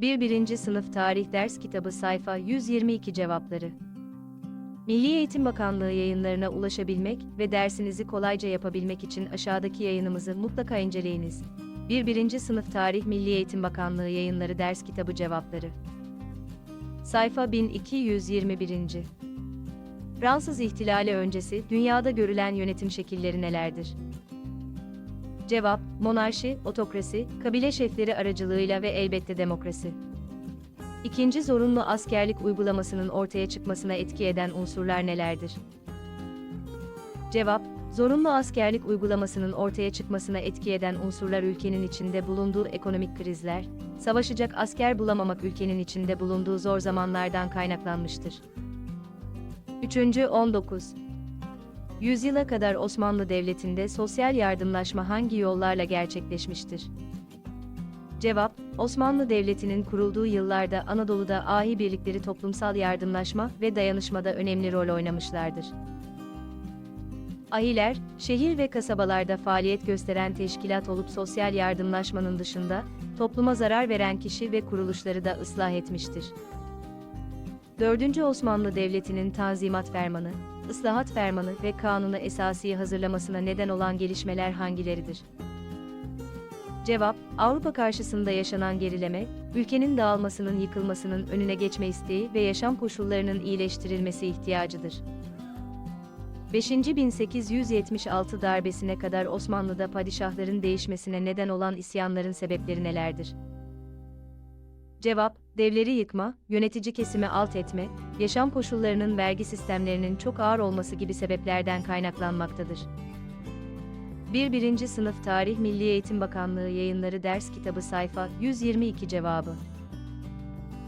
1. 1. Sınıf Tarih Ders Kitabı Sayfa 122 Cevapları Milli Eğitim Bakanlığı yayınlarına ulaşabilmek ve dersinizi kolayca yapabilmek için aşağıdaki yayınımızı mutlaka inceleyiniz. 1. 1. Sınıf Tarih Milli Eğitim Bakanlığı Yayınları Ders Kitabı Cevapları Sayfa 1221. Fransız İhtilali öncesi dünyada görülen yönetim şekilleri nelerdir? Cevap, monarşi, otokrasi, kabile şefleri aracılığıyla ve elbette demokrasi. İkinci zorunlu askerlik uygulamasının ortaya çıkmasına etki eden unsurlar nelerdir? Cevap, zorunlu askerlik uygulamasının ortaya çıkmasına etki eden unsurlar ülkenin içinde bulunduğu ekonomik krizler, savaşacak asker bulamamak ülkenin içinde bulunduğu zor zamanlardan kaynaklanmıştır. 3. 19. Yüzyıla kadar Osmanlı Devleti'nde sosyal yardımlaşma hangi yollarla gerçekleşmiştir? Cevap, Osmanlı Devleti'nin kurulduğu yıllarda Anadolu'da ahi birlikleri toplumsal yardımlaşma ve dayanışmada önemli rol oynamışlardır. Ahiler, şehir ve kasabalarda faaliyet gösteren teşkilat olup sosyal yardımlaşmanın dışında, topluma zarar veren kişi ve kuruluşları da ıslah etmiştir. 4. Osmanlı Devleti'nin Tanzimat Fermanı, Islahat Fermanı ve Kanunu Esasiye hazırlamasına neden olan gelişmeler hangileridir? Cevap, Avrupa karşısında yaşanan gerileme, ülkenin dağılmasının yıkılmasının önüne geçme isteği ve yaşam koşullarının iyileştirilmesi ihtiyacıdır. 5. 1876 darbesine kadar Osmanlı'da padişahların değişmesine neden olan isyanların sebepleri nelerdir? Cevap, devleri yıkma, yönetici kesimi alt etme, yaşam koşullarının vergi sistemlerinin çok ağır olması gibi sebeplerden kaynaklanmaktadır. 1. 1. Sınıf Tarih Milli Eğitim Bakanlığı Yayınları Ders Kitabı Sayfa 122 Cevabı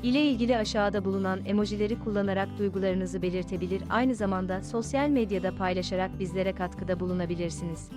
ile ilgili aşağıda bulunan emojileri kullanarak duygularınızı belirtebilir aynı zamanda sosyal medyada paylaşarak bizlere katkıda bulunabilirsiniz.